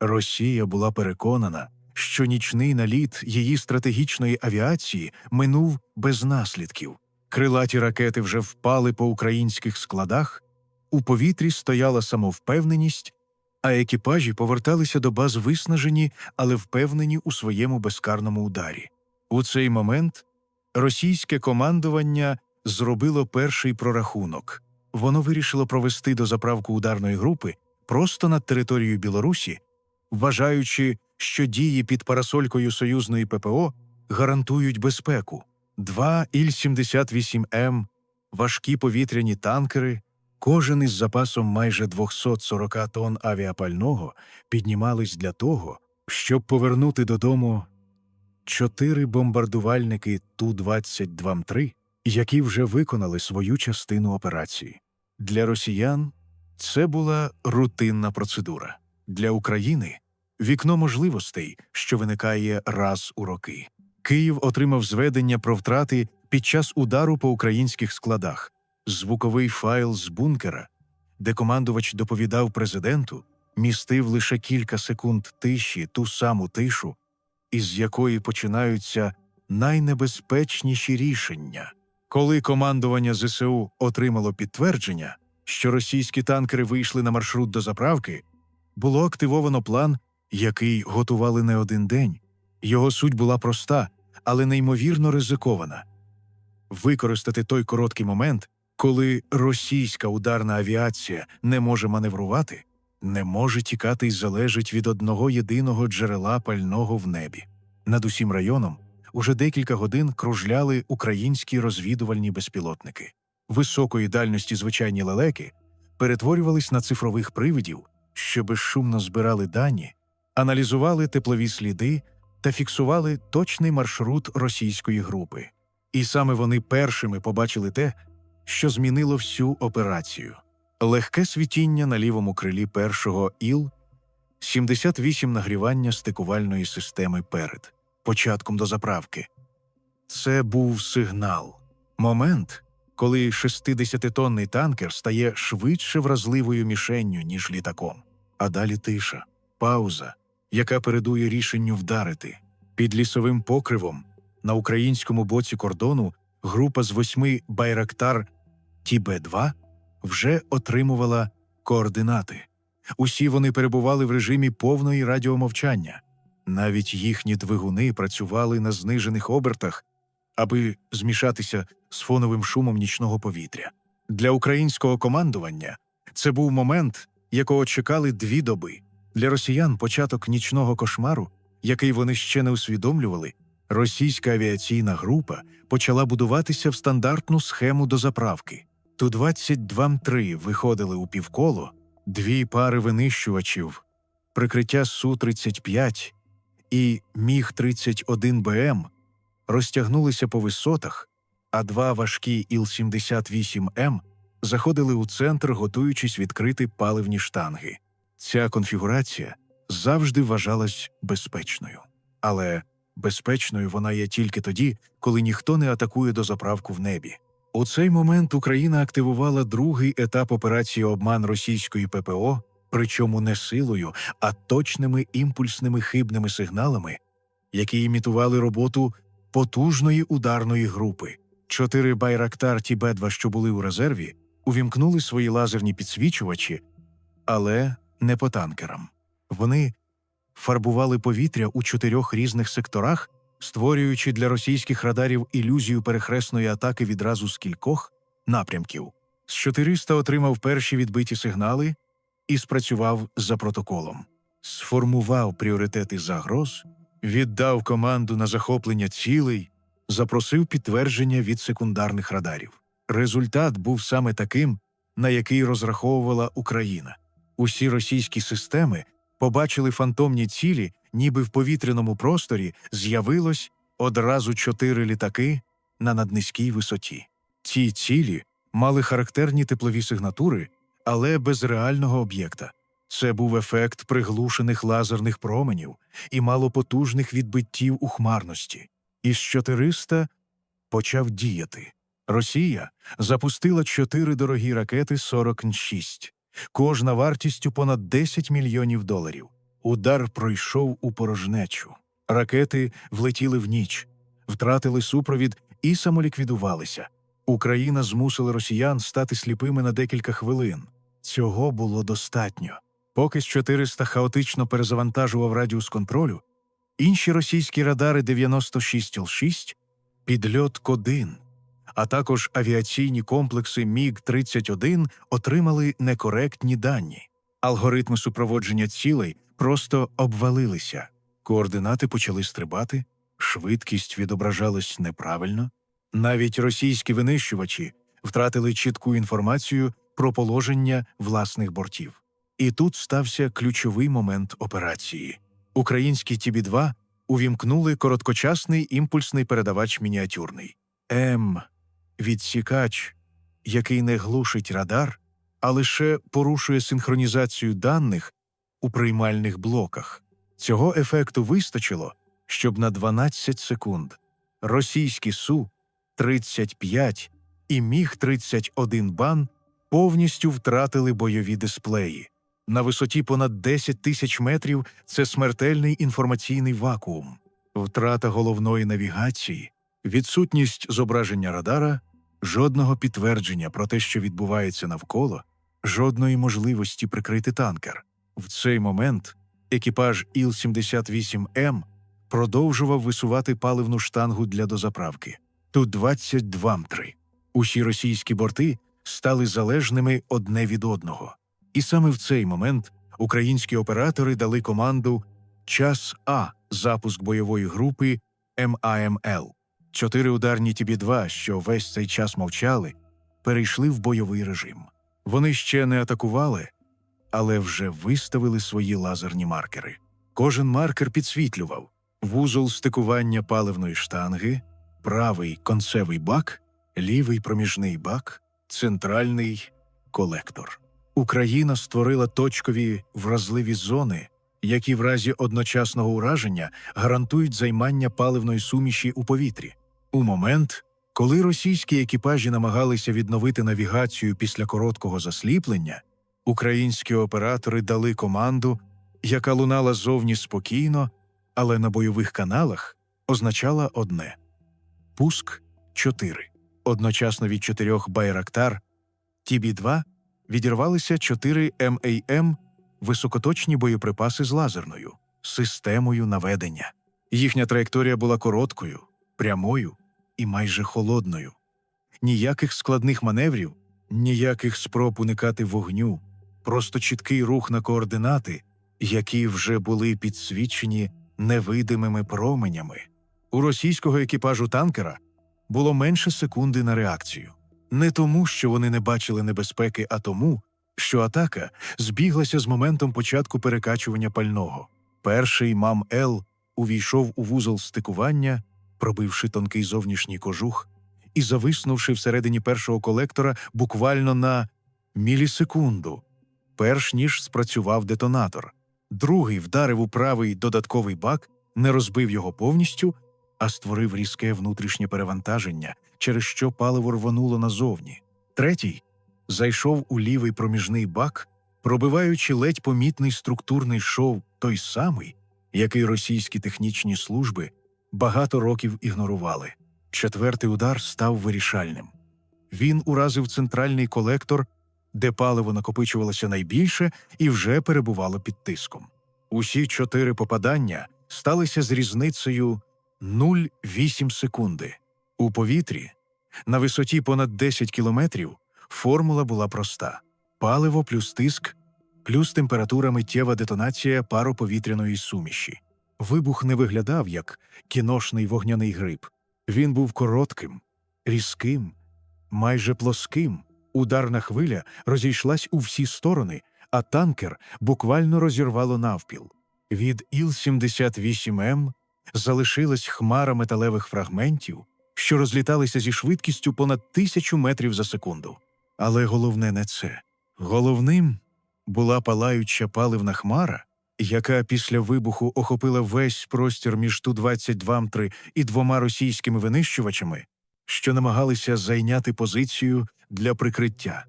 Росія була переконана, що нічний наліт її стратегічної авіації минув без наслідків. Крилаті ракети вже впали по українських складах, у повітрі стояла самовпевненість, а екіпажі поверталися до баз виснажені, але впевнені у своєму безкарному ударі. У цей момент російське командування зробило перший прорахунок. Воно вирішило провести дозаправку ударної групи просто над територією Білорусі, вважаючи, що дії під парасолькою союзної ППО гарантують безпеку. Два Іл-78М, важкі повітряні танкери, кожен із запасом майже 240 тонн авіапального піднімались для того, щоб повернути додому чотири бомбардувальники Ту-22М3, які вже виконали свою частину операції. Для росіян це була рутинна процедура. Для України вікно можливостей, що виникає раз у роки. Київ отримав зведення про втрати під час удару по українських складах, звуковий файл з бункера, де командувач доповідав президенту, містив лише кілька секунд тиші, ту саму тишу, із якої починаються найнебезпечніші рішення. Коли командування ЗСУ отримало підтвердження, що російські танкери вийшли на маршрут до заправки, було активовано план, який готували не один день. Його суть була проста, але неймовірно ризикована використати той короткий момент, коли російська ударна авіація не може маневрувати, не може тікати і залежить від одного єдиного джерела пального в небі. Над усім районом уже декілька годин кружляли українські розвідувальні безпілотники. Високої дальності звичайні лелеки перетворювались на цифрових привидів, що безшумно збирали дані, аналізували теплові сліди та фіксували точний маршрут російської групи. І саме вони першими побачили те, що змінило всю операцію. Легке світіння на лівому крилі першого іл, 78 нагрівання стикувальної системи перед початком до заправки. Це був сигнал. Момент, коли 60-тонний танкер стає швидше вразливою мішенню, ніж літаком. А далі тиша, пауза, яка передує рішенню вдарити. Під лісовим покривом на українському боці кордону група з восьми Байрактар Тібе-2 вже отримувала координати. Усі вони перебували в режимі повної радіомовчання. Навіть їхні двигуни працювали на знижених обертах, аби змішатися з фоновим шумом нічного повітря. Для українського командування це був момент, якого чекали дві доби. Для росіян початок нічного кошмару, який вони ще не усвідомлювали, російська авіаційна група почала будуватися в стандартну схему дозаправки. Ту-22М3 виходили у півколо, дві пари винищувачів, прикриття Су-35 і Міг-31БМ розтягнулися по висотах, а два важкі Іл-78М заходили у центр, готуючись відкрити паливні штанги. Ця конфігурація завжди вважалась безпечною. Але безпечною вона є тільки тоді, коли ніхто не атакує дозаправку в небі. У цей момент Україна активувала другий етап операції обман російської ППО, причому не силою, а точними імпульсними хибними сигналами, які імітували роботу потужної ударної групи. Чотири байрактар Тібедва, що були у резерві, увімкнули свої лазерні підсвічувачі, але не по танкерам. Вони фарбували повітря у чотирьох різних секторах, створюючи для російських радарів ілюзію перехресної атаки відразу з кількох напрямків. З 400 отримав перші відбиті сигнали і спрацював за протоколом, сформував пріоритети загроз, віддав команду на захоплення цілей, запросив підтвердження від секундарних радарів. Результат був саме таким, на який розраховувала Україна. Усі російські системи побачили фантомні цілі, ніби в повітряному просторі з'явилось одразу чотири літаки на наднизькій висоті. Ці цілі мали характерні теплові сигнатури, але без реального об'єкта. Це був ефект приглушених лазерних променів і малопотужних відбиттів у хмарності. Із 400 почав діяти. Росія запустила чотири дорогі ракети 46, кожна вартістю понад 10 мільйонів доларів. Удар пройшов у порожнечу. Ракети влетіли в ніч, втратили супровід і самоліквідувалися. Україна змусила росіян стати сліпими на декілька хвилин. Цього було достатньо. Поки з 400 хаотично перезавантажував радіус контролю, інші російські радари 96 Л6, підльот Кодин, а також авіаційні комплекси Міг-31 отримали некоректні дані. Алгоритми супроводження цілей просто обвалилися. Координати почали стрибати, швидкість відображалась неправильно. Навіть російські винищувачі втратили чітку інформацію про положення власних бортів. І тут стався ключовий момент операції. Українські ТІБі-2 увімкнули короткочасний імпульсний передавач мініатюрний М відсікач, який не глушить радар, а лише порушує синхронізацію даних у приймальних блоках. Цього ефекту вистачило, щоб на 12 секунд російські Су 35 і Міг 31 бан повністю втратили бойові дисплеї. На висоті понад 10 тисяч метрів це смертельний інформаційний вакуум, втрата головної навігації, відсутність зображення радара, жодного підтвердження про те, що відбувається навколо, жодної можливості прикрити танкер. В цей момент екіпаж Іл-78М продовжував висувати паливну штангу для дозаправки. Тут 22 м3. Усі російські борти стали залежними одне від одного. І саме в цей момент українські оператори дали команду Час А запуск бойової групи МАМЛ. Чотири ударні ТБ-2, що весь цей час мовчали, перейшли в бойовий режим. Вони ще не атакували, але вже виставили свої лазерні маркери. Кожен маркер підсвітлював вузол стикування паливної штанги, правий концевий бак, лівий проміжний бак, центральний колектор. Україна створила точкові вразливі зони, які в разі одночасного ураження гарантують займання паливної суміші у повітрі. У момент, коли російські екіпажі намагалися відновити навігацію після короткого засліплення, українські оператори дали команду, яка лунала зовні спокійно, але на бойових каналах означала одне пуск 4. Одночасно від чотирьох Байрактар ТБ-2 відірвалися 4 МАМ високоточні боєприпаси з лазерною системою наведення. Їхня траєкторія була короткою, прямою і майже холодною. Ніяких складних маневрів, ніяких спроб уникати вогню, просто чіткий рух на координати, які вже були підсвічені невидимими променями. У російського екіпажу танкера було менше секунди на реакцію. Не тому, що вони не бачили небезпеки, а тому, що атака збіглася з моментом початку перекачування пального. Перший мам Л увійшов у вузол стикування, пробивши тонкий зовнішній кожух і зависнувши всередині першого колектора буквально на мілісекунду, перш ніж спрацював детонатор. Другий вдарив у правий додатковий бак, не розбив його повністю, а створив різке внутрішнє перевантаження, через що паливо рвонуло назовні. Третій зайшов у лівий проміжний бак, пробиваючи ледь помітний структурний шов, той самий, який російські технічні служби багато років ігнорували. Четвертий удар став вирішальним. Він уразив центральний колектор, де паливо накопичувалося найбільше і вже перебувало під тиском. Усі чотири попадання сталися з різницею 0,8 секунди. У повітрі на висоті понад 10 кілометрів формула була проста: паливо плюс тиск, плюс температура миттєва детонація пароповітряної суміші. Вибух не виглядав як кіношний вогняний гриб. Він був коротким, різким, майже плоским. Ударна хвиля розійшлась у всі сторони, а танкер буквально розірвало навпіл. Від Іл-78М залишилась хмара металевих фрагментів, що розліталися зі швидкістю понад тисячу метрів за секунду. Але головне не це. Головним була палаюча паливна хмара, яка після вибуху охопила весь простір між Ту-22М3 і двома російськими винищувачами, що намагалися зайняти позицію для прикриття.